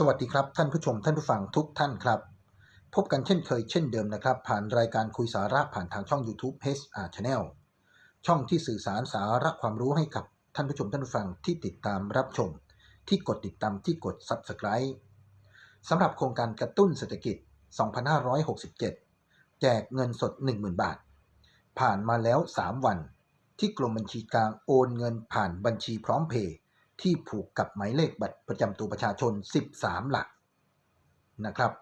สวัสดีครับท่านผู้ชมท่านผู้ฟังทุกท่านครับ พบกันเช่นเคยเช่นเดิมนะครับ ผ่านรายการคุยสาระผ่านทางช่อง YouTube HR Channel ช่องที่สื่อสารสาระความรู้ให้กับท่านผู้ชมท่านผู้ฟังที่ติดตามรับชม ที่กดติดตามที่กด Subscribe สำหรับโครงการกระตุ้นเศรษฐกิจ 2567 แจกเงินสด 10,000 บาท ผ่านมาแล้ว 3 วัน ที่กรมบัญชีกลางโอนเงินผ่านบัญชีพร้อมเพย์ ที่ผูกกับหมายเลขบัตรประจำตัวประชาชน 13 หลักนะครับ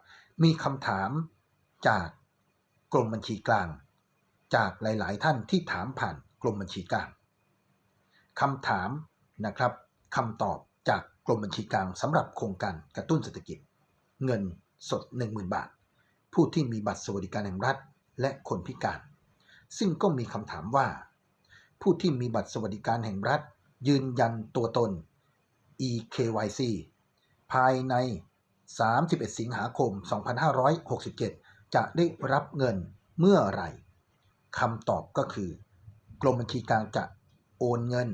มีคำถามจากกรมบัญชีกลาง จากหลาย ๆ ท่านที่ถามผ่านกรมบัญชีกลางคำถามนะครับคำตอบจากกรมบัญชีกลางสำหรับโครงการกระตุ้นเศรษฐกิจ เงินสด 10,000 บาท ผู้ที่มีบัตรสวัสดิการแห่งรัฐ และคนพิการ ซึ่งก็มีคำถามว่า ผู้ที่มีบัตรสวัสดิการแห่งรัฐ ยืนยันตัวตน eKYC ภายใน 31 สิงหาคม 2567 จะได้รับเงินเมื่อไหร่คำตอบก็คือกรมบัญชีกลางจะโอนเงิน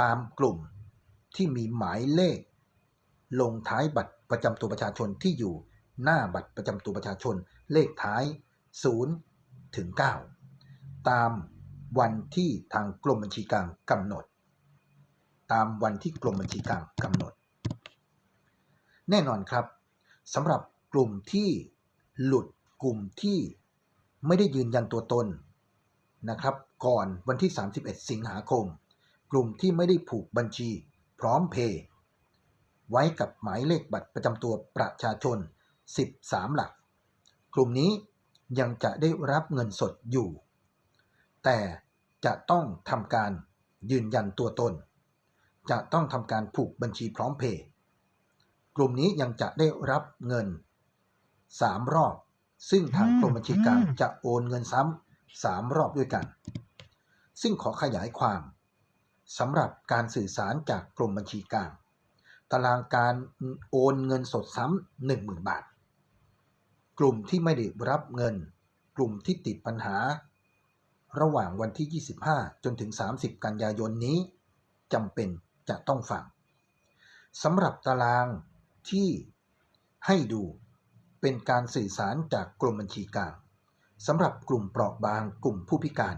ตามกลุ่มที่มีหมายเลข ลงท้ายบัตรประจำตัวประชาชนที่อยู่หน้าบัตรประจำตัวประชาชนเลขท้าย 0 ถึง 9 ตามวันที่ทางกรมบัญชีกลางกำหนด ตามวันที่กรมบัญชีกลางกำหนด แน่นอนครับสำหรับกลุ่มที่หลุดกลุ่มที่ไม่ได้ยืนยันตัวตนนะครับ ก่อนวันที่ 31 สิงหาคม กลุ่มที่ไม่ได้ผูกบัญชี พร้อมเพย์ไว้กับหมายเลขบัตรประจำตัวประชาชน 13 หลัก กลุ่มนี้ยังจะได้รับเงินสดอยู่ แต่จะต้องทำการยืนยันตัวตน จะต้องทำการผูกบัญชีพร้อมเพย์กลุ่มนี้ยังจะได้รับเงิน 3 รอบ ซึ่งทางกรมบัญชีกลางจะโอนเงินซ้ำสามรอบด้วยกัน ซึ่งขอขยายความสำหรับการสื่อสารจากกรมบัญชีกลาง ตารางการโอนเงินสดซ้ำหนึ่งหมื่นบาท กลุ่มที่ไม่ได้รับเงิน กลุ่มที่ติดปัญหา ระหว่างวันที่ 25 จนถึง 30 กันยายนนี้จำเป็น จะต้องฟังสำหรับตารางที่ให้ดูเป็นการสื่อสารจากกรมบัญชีกลางสำหรับกลุ่มเปราะบางกลุ่มผู้พิการ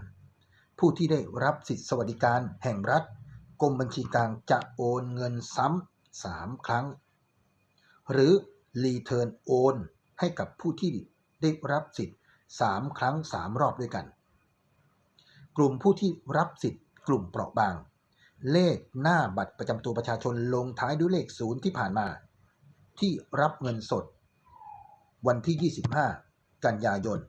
ผู้ที่ได้รับสิทธิสวัสดิการแห่งรัฐ กรมบัญชีกลางจะโอนเงินซ้ำสามครั้ง หรือรีเทิร์นโอนให้กับผู้ที่ได้รับสิทธิ์สามครั้งสามรอบด้วยกัน กลุ่มผู้ที่รับสิทธิ์กลุ่มเปราะบาง เลขหน้าบัตรประจำตัวประชาชนลงท้ายด้วยเลขศูนย์ที่ผ่านมา ที่รับเงินสด วันที่ 25 กันยายน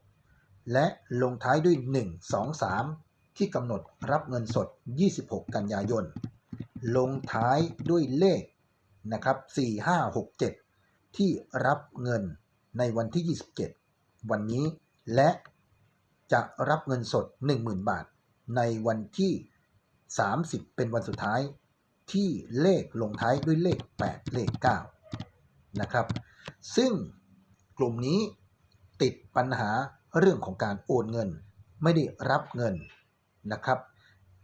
และลงท้ายด้วย 1 2 3 ที่กำหนดรับเงินสด 26 กันยายน ลงท้ายด้วยเลขนะครับ 4 5 6 7 ที่รับเงินในวันที่ 27 วันนี้และจะรับเงินสด 10,000 บาท ในวันที่ 30 เป็นวันสุดท้ายที่เลขลงท้ายด้วยเลข 8 เลข 9 นะครับ ซึ่งกลุ่มนี้ติดปัญหาเรื่องของการโอนเงิน ไม่ได้รับเงินนะครับ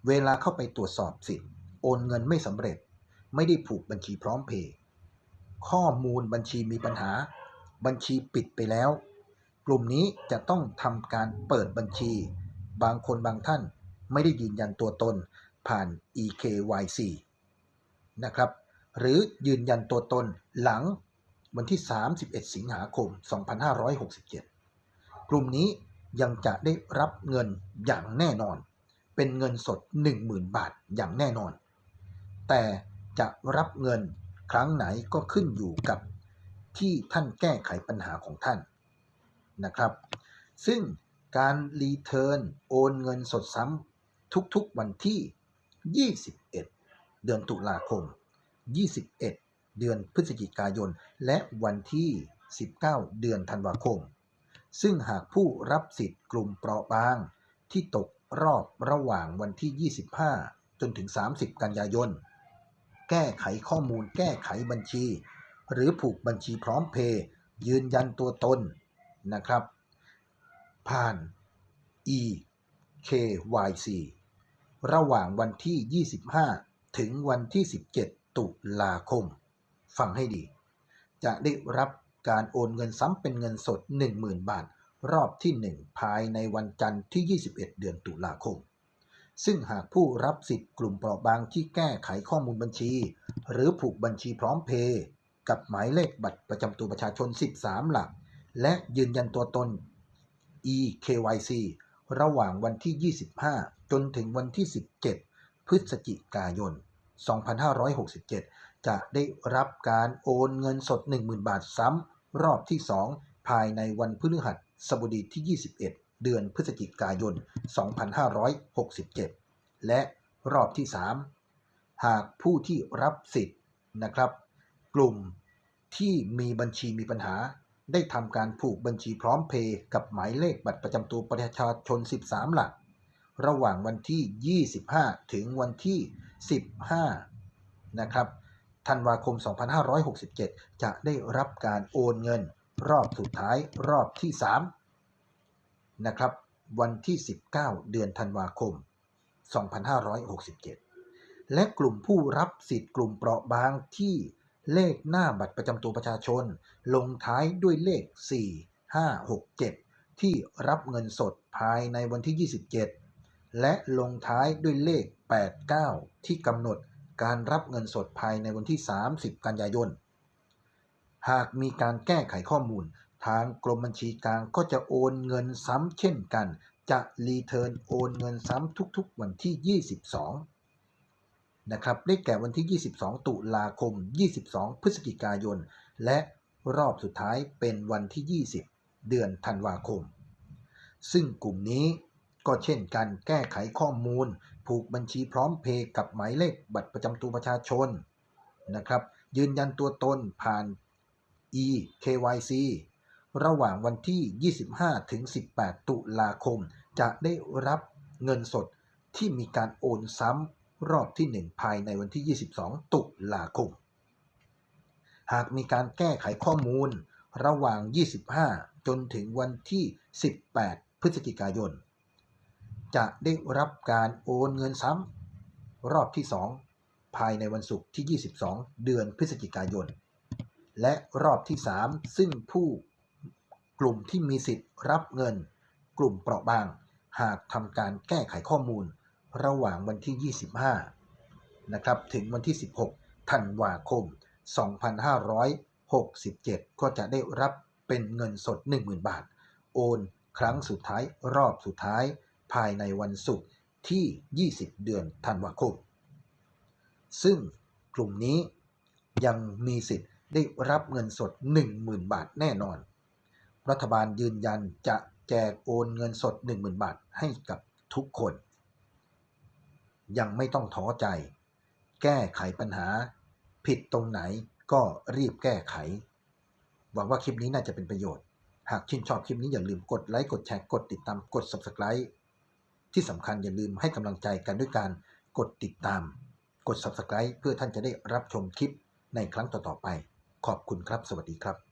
เวลาเข้าไปตรวจสอบสิทธิ์โอนเงินไม่สำเร็จ ไม่ได้ผูกบัญชีพร้อมเพย์ข้อมูลบัญชีมีปัญหา บัญชีปิดไปแล้ว กลุ่มนี้จะต้องทำการเปิดบัญชี บางคนบางท่านไม่ได้ยืนยันตัวตน ผ่าน eKYC นะครับ หรือยืนยันตัวตนหลังวันที่ 31 สิงหาคม 2567 กลุ่มนี้ยังจะได้รับเงินอย่างแน่นอน เป็นเงินสด 10,000 บาทอย่างแน่นอน แต่จะรับเงินครั้งไหนก็ขึ้นอยู่กับที่ท่านแก้ไขปัญหาของท่านนะครับ ซึ่งการรีเทิร์นโอนเงินสดซ้ำทุกๆวันที่ 21 เดือนตุลาคม 21 เดือนพฤศจิกายน และวันที่ 19 เดือนธันวาคม ซึ่งหากผู้รับสิทธิ์กลุ่มเปราะบางที่ตกรอบระหว่างวันที่ 25 จนถึง 30 กันยายน แก้ไขข้อมูลแก้ไขบัญชี หรือผูกบัญชีพร้อมเพย์ยืนยันตัวตนนะครับ ผ่าน eKYC ระหว่างวันที่ 25 ถึงวันที่ 17 ตุลาคม ฟังให้ดี จะได้รับการโอนเงินซ้ำเป็นเงินสด 10,000 บาท รอบที่ 1 ภายในวันจันทร์ที่ 21 เดือนตุลาคม ซึ่งหากผู้รับสิทธิ์กลุ่มเปราะบางที่แก้ไขข้อมูลบัญชี หรือผูกบัญชีพร้อมเพย์กับหมายเลขบัตรประจำตัวประชาชน 13 หลัก และยืนยันตัวตน eKYC ระหว่างวันที่ 25 จนถึงวันที่ 17 พฤศจิกายน 2567 จะได้รับการโอนเงินสด 10,000 บาทซ้ำรอบที่ 2 ภายในวันพฤหัสบดีที่ 21 เดือนพฤศจิกายน 2567 และรอบที่ 3 หากผู้ที่รับสิทธิ์นะครับ กลุ่มที่มีบัญชีมีปัญหา ได้ทำการผูกบัญชีพร้อมเพย์กับหมายเลขบัตรประจำตัวประชาชน 13 หลัก ระหว่างวันที่ 25 ถึงวันที่ 15 นะครับธันวาคม 2567 จะได้รับการโอนเงินรอบสุดท้ายรอบที่ 3 นะครับ วันที่ 19 เดือนธันวาคม 2567 และกลุ่มผู้รับสิทธิ์กลุ่มเปราะบางที่เลขหน้าบัตรประจำตัวประชาชน ลงท้ายด้วยเลข 4 5 6 7 ที่รับเงินสดภายในวันที่ 27 และลงท้ายด้วยเลข 8 9 ที่กำหนดการรับเงินสดภายในวันที่ 30 กันยายน หากมีการแก้ไขข้อมูล ทางกรมบัญชีกลางก็จะโอนเงินซ้ำเช่นกัน จะรีเทิร์นโอนเงินซ้ำทุกๆ วันที่ 22 นะครับได้แก่วันที่ 22 ตุลาคม 22 พฤศจิกายน และรอบสุดท้ายเป็นวันที่ 20 เดือนธันวาคม ซึ่งกลุ่มนี้ ก็เช่นกันแก้ไขข้อมูล ผูกบัญชีพร้อมเพย์กับหมายเลขบัตรประจำตัวประชาชนนะครับ ยืนยันตัวตนผ่าน eKYC ระหว่างวันที่ 25 ถึง 18 ตุลาคม จะได้รับเงินสดที่มีการโอนซ้ำรอบที่ 1 ภายในวันที่ 22 ตุลาคม หากมีการแก้ไขข้อมูล ระหว่าง 25 จนถึงวันที่ 18 พฤศจิกายน จะได้รับการโอนเงินซ้ำรอบที่ 2 ภายในวันศุกร์ที่ 22 เดือนพฤศจิกายน และรอบที่ 3 ซึ่งผู้กลุ่มที่มีสิทธิ์รับเงิน กลุ่มเปราะบาง หากทำการแก้ไขข้อมูล ระหว่างวันที่ 25 นะครับถึงวันที่ 16 ธันวาคม 2567 ก็จะได้รับเป็นเงินสด 10,000 บาท โอนครั้งสุดท้ายรอบสุดท้าย ภายในวันศุกร์ที่ 20 เดือนธันวาคม ซึ่งกลุ่มนี้ยังมีสิทธิ์ได้รับเงินสด 10,000 บาทแน่นอน รัฐบาลยืนยันจะแจกโอนเงินสด 10,000 บาทให้กับทุกคน ยังไม่ต้องท้อใจ แก้ไขปัญหา ผิดตรงไหนก็รีบแก้ไข หวังว่าคลิปนี้น่าจะเป็นประโยชน์ หากชื่นชอบคลิปนี้อย่าลืมกดไลค์ กดแชร์ กดติดตาม กด Subscribe ที่สำคัญอย่าลืมให้กำลังใจกันด้วยการกดติดตาม กด Subscribe เพื่อท่านจะได้รับชมคลิปในครั้งต่อๆไป ขอบคุณครับ สวัสดีครับ